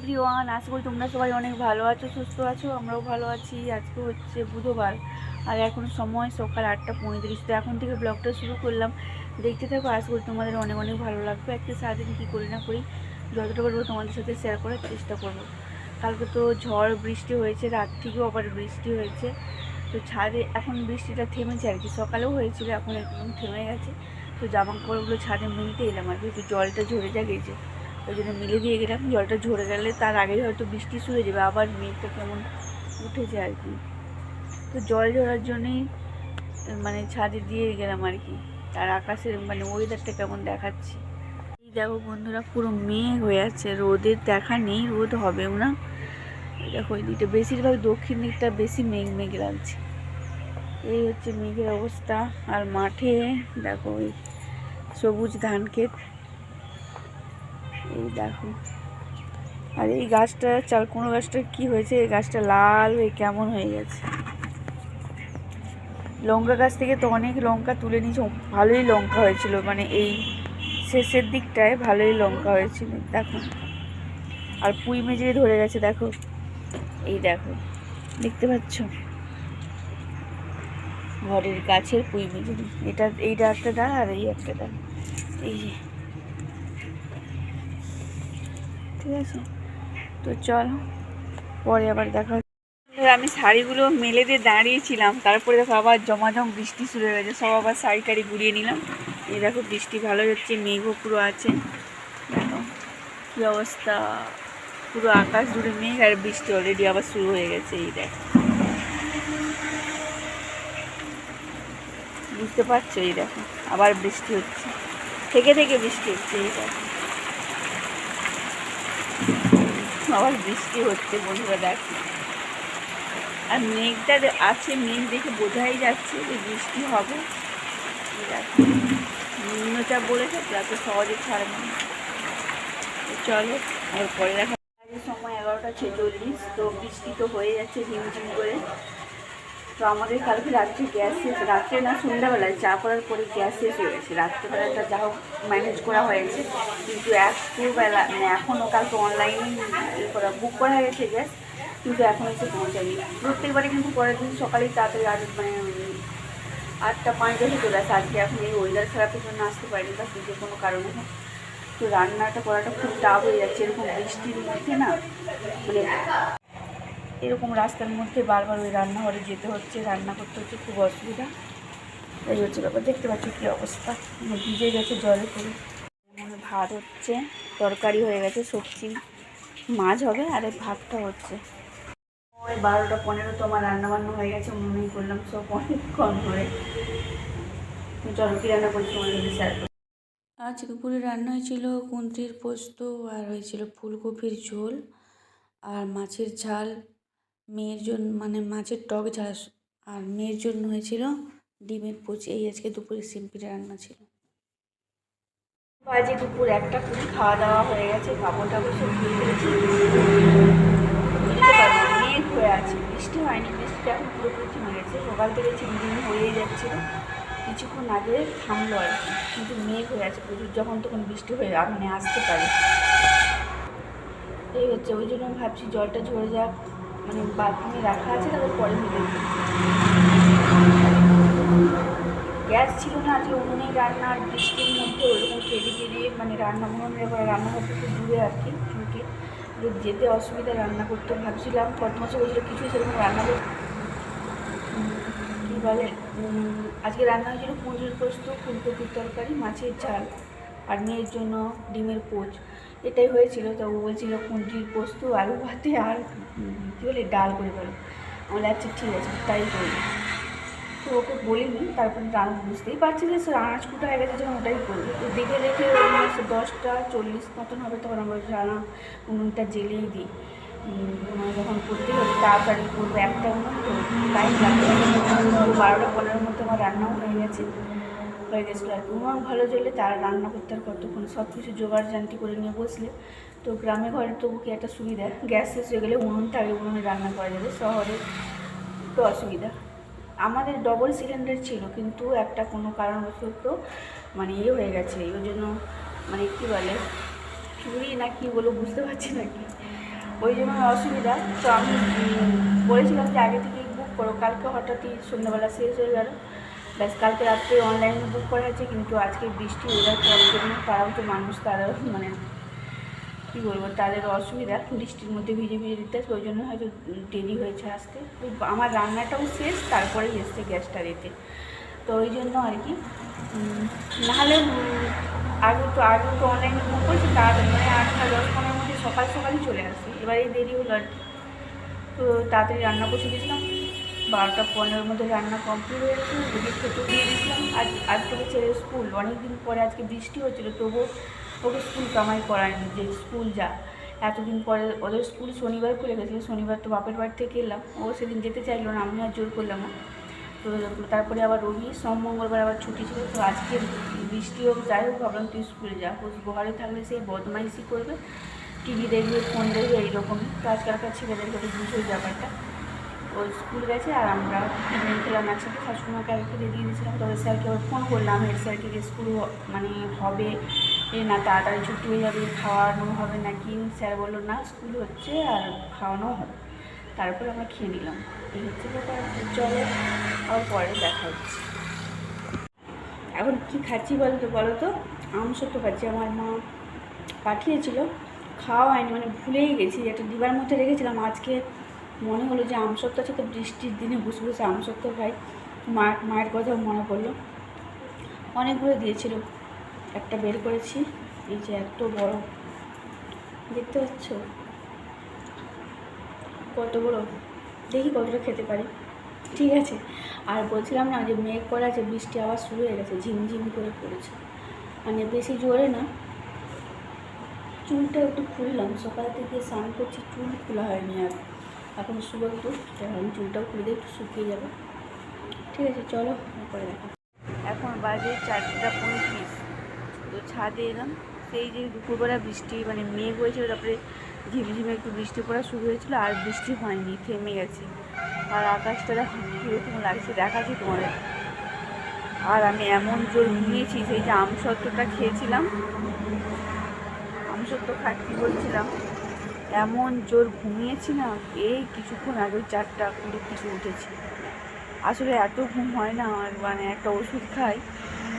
Everyone আশা করি তোমরা সবাই অনেক ভালো আছো, সুস্থ আছো, আমরাও ভালো আছি। আজকে হচ্ছে বুধবার, আর এখন সময় সকাল আটটা পঁয়ত্রিশ। তো এখন থেকে ব্লগটা শুরু করলাম। দেখতে থাকো, আশা করি তোমাদের অনেক অনেক ভালো লাগবে। একটা সারাদিন কী করি না করি, যতটা পারব তোমাদের সাথে শেয়ার করার চেষ্টা করব। কালকে তো ঝড়, বৃষ্টি হয়েছে, রাত থেকেও আবার বৃষ্টি হয়েছে। তো ছাদে এখন বৃষ্টিটা থেমেছে আর কি। সকালেও হয়েছিল, এখন একদম থেমে গেছে। তো জামা কাপড়গুলো ছাদে মিলতে এলাম আর কি জলটা ঝরে যা। গেছে ওই জন্য মিলে দিয়ে গেলাম, জলটা ঝরে গেলে তার আগে হয়তো বৃষ্টি শুরু যাবে, আবার মেঘটা কেমন উঠেছে আর কি। তো জল ঝরার জন্যেই মানে ছাদে দিয়ে গেলাম আর কি। আর আকাশের মানে ওয়েদারটা কেমন দেখাচ্ছে। দেখো বন্ধুরা, পুরো মেঘ হয়ে আছে, রোদের দেখা নেই, রোদ হবেও না। দেখো ওই দিকটা বেশিরভাগ দক্ষিণ দিকটা বেশি মেঘ মেঘ লাগছে। এই হচ্ছে মেঘের অবস্থা। আর মাঠে, দেখো ওই সবুজ ধান ক্ষেত এই দেখো। আর এই গাছটা, চাল কোনো গাছটা কি হয়েছে? এই গাছটা লাল হয়ে কেমন হয়ে গেছে? লঙ্কা গাছ থেকে তো অনেক লঙ্কা তুলে নিয়েছে। ভালোই লঙ্কা হয়েছিল। মানে এই শেষের দিকটায় ভালোই লঙ্কা হয়েছিল। দেখো। আর পুঁই মেজে ধরে গেছে, দেখো। এই দেখো। দেখতে পাচ্ছ? ঘরের গাছের পুঁই মেজুরি এটা, এইটা একটা ডাল আর এই একটা ডাল। এই যে। ঠিক আছে? তো চল, পরে আবার দেখা। আমি শাড়িগুলো মেলে দিয়ে দাঁড়িয়েছিলাম, তারপরে দেখো আবার জমাজম বৃষ্টি শুরু হয়ে গেছে, সব আবার শাড়ি টাড়ি গুড়িয়ে নিলাম। এই দেখো বৃষ্টি ভালো হচ্ছে, মেঘও পুরো আছে। দেখো কী অবস্থা, পুরো আকাশ জুড়ে মেঘ আর বৃষ্টি অলরেডি আবার শুরু হয়ে গেছে, এই দেখো। বুঝতে পারছ, এই দেখো, আবার বৃষ্টি হচ্ছে। থেকে থেকে বৃষ্টি হচ্ছে, এই দেখো। আবার বৃষ্টি হচ্ছে বন্ধুরা, দেখ। আর মেঘটা আছে, মেঘ দেখে বোঝাই যাচ্ছে যে বৃষ্টি হবে। নিম্নচাপ বলেছে এত সহজে ছাড়বে চলো আর পরে দেখা সময় এগারোটা ছেচল্লিশ, তো বৃষ্টি তো হয়ে যাচ্ছে ঝিমঝিম করে। তো আমাদের কালকে রাত্রে গ্যাস শেষ, রাত্রে না সন্ধ্যাবেলায় চা করার পরে গ্যাস শেষ হয়ে গেছে। রাত্রেবেলাটা যা হোক ম্যানেজ করা হয়েছে। কিন্তু একটুবেলা মানে এখনও কালকে অনলাইনে করা বুক করা হয়ে গেছে গ্যাস, কিন্তু এখন এসে পৌঁছায়নি। প্রত্যেকবারে কিন্তু পরের দিন সকালেই তাড়াতাড়ি আজ মানে আটটা পাঁচ দশে চলে আসে। আজকে এখন এই ওয়েদার খারাপের জন্য আসতে পারিনি বা যে কোনো কারণে তো রান্নাটা করাটা খুব টাফ হয়ে যাচ্ছে, এরকম বৃষ্টির মধ্যে না মানে এরকম রাস্তার মধ্যে বারবার ওই রান্নাঘরে যেতে হচ্ছে, রান্না করতে হচ্ছে, খুব অসুবিধা। এই হচ্ছে ব্যাপার, দেখতে পাচ্ছি কী অবস্থা। ভিজে গেছে জলে পুরো মনে ভাত হচ্ছে, তরকারি হয়ে গেছে, সবজি, মাছ হবে, আর এই ভাতটা হচ্ছে। ওই বারোটা পনেরো তো আমার রান্না বান্না হয়ে গেছে, মনেই করলাম সব অনেকক্ষণ ধরে তো চলো রান্না করছি তোমাদের করি। আজ দুপুরে রান্না হয়েছিল কুন্ত্রির পোস্ত, আর হয়েছিল ফুলকপির ঝোল, আর মাছের ঝাল। মেয়ের জন্য মানে মাছের টক ঝাল আর মেয়ের জন্য হয়েছিল ডিমের পোচ। এই আজকে দুপুরে সিম্পল রান্না ছিল। বাজে দুপুর একটা কুড়ি খাওয়া দাওয়া হয়ে গেছে কাপড় টাপড় সব ধুয়ে ফেলেছি মেঘ হয়ে আছে। বৃষ্টি হয়নি, বৃষ্টিটা এখন পুরোপুরি থেমে গেছে সকাল থেকে ঝিমঝিম হয়েই যাচ্ছিল। কিছুক্ষণ আগে থামলো আর কিন্তু মেঘ হয়ে আছে প্রচুর। যখন তখন বৃষ্টি হয়ে মানে আসতে পারে। এই হচ্ছে, ওই জন্য ভাবছি জলটা ঝরে যাক। মানে বাথরুমে রাখা আছে, তারপর পরে মিলে। গ্যাস ছিল না, আজকে উনুনেই রান্না আর বৃষ্টির মধ্যে ওরকম কেড়ে কেড়ে মানে রান্না এবার রান্নাঘর থেকে দূরে আর কি যে যেতে অসুবিধা রান্না করতে ভাবছিলাম কত মাসে বলছিল কিছু সেরকম রান্না করতে। কী বলে আজকে রান্না হয়েছিল কুঁদরির পোস্ত, ফুলকপির তরকারি, মাছের ঝাল, আর মেয়ের জন্য ডিমের পোচ। এটাই হয়েছিল, তো ও বলছিল কুঁদরির পোস্ত, আলু ভাতে আর কী বলে, ডাল করে বলো আমার আচ্ছা ঠিক আছে, তাই করি তো ওকে বলিনি, তারপরে রান্না বুঝতেই পারছি যে সে আনাজ কুটা হয়ে গেছে, যখন ওটাই করবে তো দেখে দেখে দশটা চল্লিশ মতন হবে, তখন আমরা রান্না উনুনটা জ্বেলেই দিই। যখন করতে হবে, তাড়াতাড়ি করব একটা উনুন তো টাইম লাগবে তো বারোটা পনেরোর মধ্যে আমার রান্নাও হয়ে গেছে। হয়ে গেছিল আর উনুন ভালো জ্বলে, তার রান্না করতে আর কতক্ষণ সব কিছু জোগাড় জানটি করে নিয়ে বসলে। তো গ্রামে ঘরে তবু কি একটা সুবিধা? গ্যাস শেষ হয়ে গেলে উনুনটা আগে উনুনে রান্না করা যাবে, শহরে একটু অসুবিধা। আমাদের ডবল সিলিন্ডার ছিল, কিন্তু একটা কোনো কারণবশত মানে ইয়ে হয়ে গেছে ওই জন্য মানে কী বলে, চুরি না কি বলো বুঝতে পারছি না কি। ওই জন্য অসুবিধা। তো আমি বলেছিলাম যে আগে থেকেই বুক করো, কালকে হঠাৎই সন্ধ্যাবেলা শেষ হয়ে গেল। ব্যাস কালকে রাত্রে অনলাইনে বুক করা হয়েছে, কিন্তু আজকে বৃষ্টি ওয়েদার করার জন্য তারাও তো মানুষ তারা মানে কী বলব, তাদের অসুবিধা। বৃষ্টির মধ্যে ভিজে ভিজে দিতে ওই জন্য হয়তো দেরি হয়েছে আসতে। আমার রান্নাটাও শেষ, তারপরেই এসছে গ্যাসটা দিতে। তো ওই জন্য আর কি। নাহলে আগে তো আগে তো অনলাইনে বুক করেছি তাড়াতাড়ি মানে আটটা, দশ, পনেরোর মধ্যে সকাল সকালই চলে আসে। এবারে দেরি হলো আর কি। তো তাড়াতাড়ি রান্না বসে দিয়েছিলাম। বারোটা পনেরোর মধ্যে রান্না কমপ্লিট হয়েছে ওকে খেতে দিয়ে দিয়েছিলাম। আজ আজ থেকে ছেলে স্কুল অনেক দিন পরে আজকে বৃষ্টি হচ্ছিল, তবুও ওকে স্কুল কামাই করায়নি, যে স্কুল যা। এতদিন পরে ওদের স্কুল শনিবার খুলে গেছিল, শনিবার তো বাপের বাড়ি থেকে এলাম। ও সেদিন যেতে চাইলো না আমি আর জোর করলাম না। তো তারপরে আবার রবি, সোম, মঙ্গলবার আবার ছুটি ছিল, তো আজকে বৃষ্টি হোক, যাই হোক, ভাবলাম তুই স্কুলে যা। ঘরে থাকলে সেই বদমাইশি করবে, টিভি দেখবে, ফোন দেখবে এইরকম তো আজকালকার ছেলেদের কাছে বুঝোই ব্যাপারটা। ও স্কুল গেছে আর আমরা খেলাম একসাথে। শাশুড়িমাকে আগে দিয়ে দিয়ে দিয়েছিলাম। তবে স্যারকে আবার ফোন করলাম হেড স্যারকে যে স্কুল মানে হবে না তাড়াতাড়ি ছুটি হয়ে যাবে, খাওয়ানো হবে নাকি? স্যার বলল, না স্কুল হচ্ছে আর খাওয়ানো হবে। তারপরে আমরা খেয়ে নিলাম। এই হচ্ছে ব্যাপার। চলো, আবার পরে দেখা হচ্ছে। এখন কি খাচ্ছি বলো তো বলো তো আম সত্য খাচ্ছি। আমার মা পাঠিয়েছিল, খাওয়া হয়নি মানে ভুলেই গেছি। একটা ডিবার মধ্যে রেখেছিলাম। আজকে মনে হলো যে আমসত্ব আছে, তো বৃষ্টির দিনে বসে বসে আমসত্ব খাই। মা মায়ের কথাও মনে পড়ল। অনেকগুলো দিয়েছিল, একটা বের করেছি। এই যে এত বড়, দেখতে পাচ্ছ? কত বড়, দেখি কতটা খেতে পারি। ঠিক আছে, আর বলছিলাম না যে মেঘ করা আছে, বৃষ্টি আবার শুরু হয়ে গেছে ঝিমঝিম করে পড়েছে। মানে বেশি জোরে না। চুলটা একটু খুললাম, সকাল থেকে স্নান করছি, চুল খোলা হয়নি আর। এখন একটু আমি চুলটাও খুলে দিয়ে একটু শুকিয়ে যাবে। ঠিক আছে, চলো পরে দেখা। এখন বাজে চারটা পঁয়ত্রিশ। তো ছাদে এলাম, সেই যে দুপুরবেলা বৃষ্টি মানে মেঘ হয়েছিল, তারপরে ঝিমঝিমে একটু বৃষ্টি পড়া শুরু হয়েছিল, আর বৃষ্টি হয়নি, থেমে গেছে। আর আকাশটা দেখো, কীরকম লাগছে, দেখাচ্ছি তোমাদের। আর আমি এমন জোর নিয়েছি সেই যে আমসত্ত্বটা খেয়েছিলাম। আমসত্ত্ব খাচ্ছি বলছিলাম। এমন জোর ঘুমিয়েছি না, এই কিছুক্ষণ আগে ওই চারটা কুড়ি থেকে উঠেছি। আসলে এত ঘুম হয় না আমার মানে একটা ওষুধ খাই,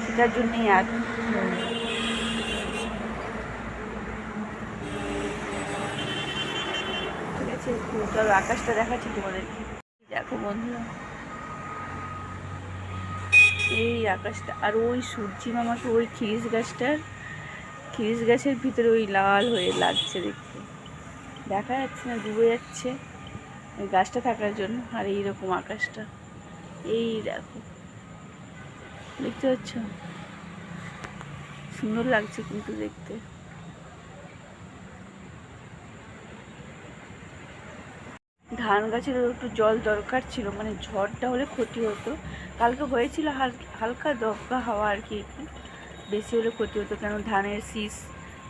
সেটার জন্যই এত ঠিক আছে চলো আকাশটা দেখাচ্ছি তোমাদেরকে। দেখো বন্ধুরা, এই আকাশটা, আর ওই সূর্যি মামাকে ওই খিরিস গাছটার খিরিস গাছের ভিতরে ওই লাল হয়ে লাগছে দেখতে। দেখা যাচ্ছে না, ডুবে যাচ্ছে গাছটা থাকার জন্য, আর এইরকম আকাশটা। এই দেখো, দেখতে পাচ্ছ? সুন্দর লাগছে কিন্তু দেখতে। ধান গাছেরও একটু জল দরকার ছিল মানে ঝড়টা হলে ক্ষতি হতো। কালকে হয়েছিল হাল- হালকা দগ্গা হাওয়া আর কি বেশি হলে ক্ষতি হতো, কেন ধানের শীষ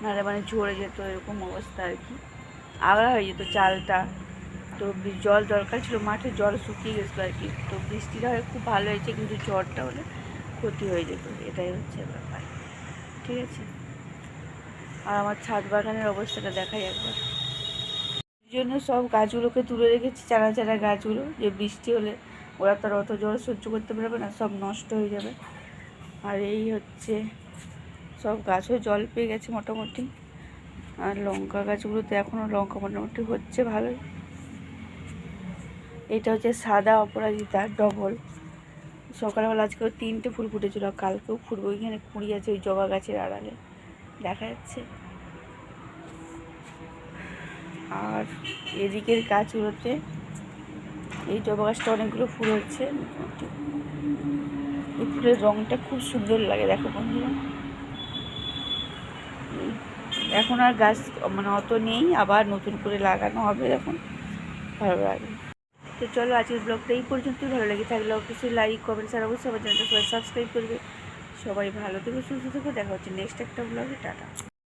নাহলে মানে ঝরে যেত, এরকম অবস্থা আর কি। আগড়া হয়ে যেত চালটা। তো জল দরকার ছিল, মাঠে জল শুকিয়ে গেছিল আর কি। তো বৃষ্টিটা হয়ে খুব ভালো হয়েছে, কিন্তু জ্বরটা হলে ক্ষতি হয়ে যেত। এটাই হচ্ছে ব্যাপার। ঠিক আছে? আর আমার ছাদ বাগানের অবস্থাটা দেখাই একবার। জন্য সব গাছগুলোকে তুলে রেখেছি, চারা চারা গাছগুলো। যে বৃষ্টি হলে ওরা তো আর অত জল সহ্য করতে পারবে না, সব নষ্ট হয়ে যাবে। আর এই হচ্ছে, সব গাছও জল পেয়ে গেছে মোটামুটি। আর লঙ্কা গাছগুলোতে এখনও লঙ্কা মোটামুটি হচ্ছে ভালোই এটা হচ্ছে সাদা অপরাজিতা, ডবল। সকালবেলা আজকেও তিনটে ফুল ফুটেছিল কালকেও ফুটবো। ওইখানে কুড়ি আছে ওই জবা গাছের আড়ালে। দেখা যাচ্ছে। আর এদিকের গাছগুলোতে এই জবা গাছটা অনেকগুলো ফুল হচ্ছে। এই ফুলের রঙটা খুব সুন্দর লাগে, দেখো বন্ধুরা। এখন আর গাছ মানে অত নেই, আবার নতুন করে লাগানো হবে এখন। ভালো লাগে। তো চলো আজকের ব্লগটা এই পর্যন্তই। ভালো লাগে থাকলে অবশ্যই লাইক কমেন্ট আর অবশ্যই আমার চ্যানেলটা সবাই সাবস্ক্রাইব করবে। সবাই ভালো থেকে, সুস্থ থেকে। দেখা হচ্ছে নেক্সট একটা ব্লগে টাটা।